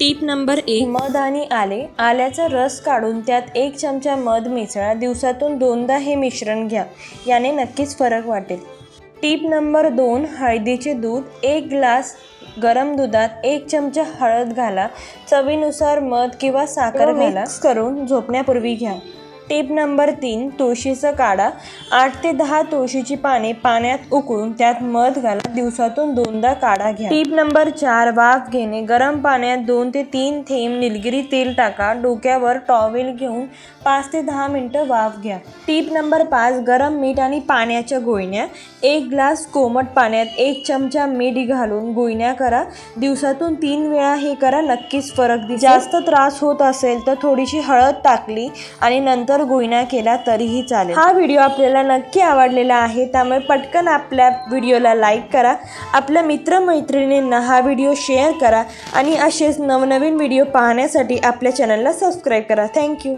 टीप number एक. मध आणि आले. आल्याचा रस काढून त्यात एक चमचा मध मिसळा. दिवसातून दोनदा हे मिश्रण घ्या. याने नक्कीच फरक वाटेल. टीप नंबर दोन हळदीचे दूध. एक ग्लास गरम दुधात एक चमचा हळद घाला. चवीनुसार मध किंवा साखर घाला. मिक्स करून झोपण्यापूर्वी घ्या. टीप नंबर तीन तुळशीचं काढा. आठ ते दहा तुळशीची पाने पाण्यात उकळून त्यात मध घाला. दिवसातून दोनदा काढा घ्या. टीप नंबर चार वाफ घेणे. गरम पाण्यात दोन ते तीन थेंब निलगिरी तेल टाका. डोक्यावर टॉवेल घेऊन पाच ते दहा मिनटं वाफ घ्या. टीप नंबर पाच गरम मीठ आणि पाण्याच्या गोयण्या एक ग्लास कोमट पाण्यात एक चमचा मीठ घालून गुळण्या करा. दिवसातून तीन वेळा हे करा. नक्कीच फरक दिसेल. जास्त त्रास होत असेल तर थोडीशी हळद टाकली आणि नंतर गुळण्या केला तरीही चालेल. हा व्हिडिओ आपल्याला नक्की आवडलेला आहे त्यामुळे पटकन आपल्या व्हिडिओला लाईक करा. आपल्या मित्रमैत्रिणींना हा व्हिडिओ शेअर करा आणि असेच नवनवीन व्हिडिओ पाहण्यासाठी आपल्या चॅनलला सबस्क्राईब करा. थँक्यू